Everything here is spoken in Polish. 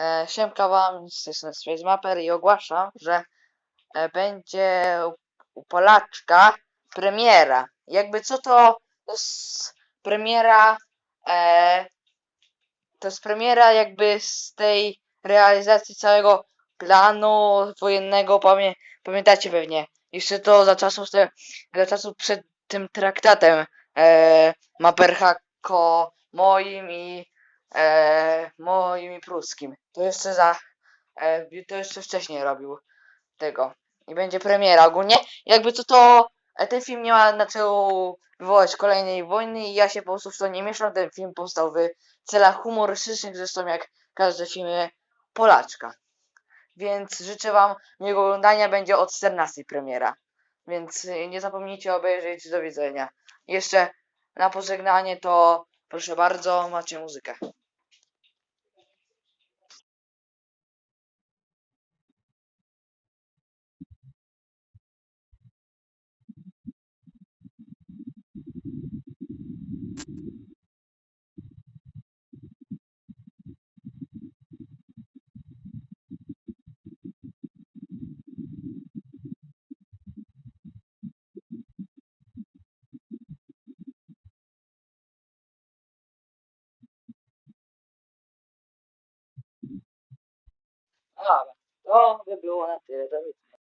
E, siemka wam, z tej i ogłaszam, że e, będzie u Polaczka premiera. Jakby co to, to jest premiera, e, to jest premiera jakby z tej realizacji całego planu wojennego, pamię, pamiętacie pewnie, jeszcze to za czasów, te, za czasów przed tym traktatem e, Maperhako moim i e, moim i pruskim. To jeszcze za. E, to jeszcze wcześniej robił tego. I będzie premiera. Ogólnie, jakby co to. E, ten film nie ma na celu wywołać kolejnej wojny i ja się po prostu w to nie mieszam. Ten film powstał w celach humorystycznych, zresztą jak każde filmy Polaczka. Więc życzę wam miłego oglądania. Będzie od 14 premiera. Więc nie zapomnijcie obejrzeć. Do widzenia. Jeszcze na pożegnanie to proszę bardzo, macie muzykę. Dobra, to by było na tyle. Do widzenia.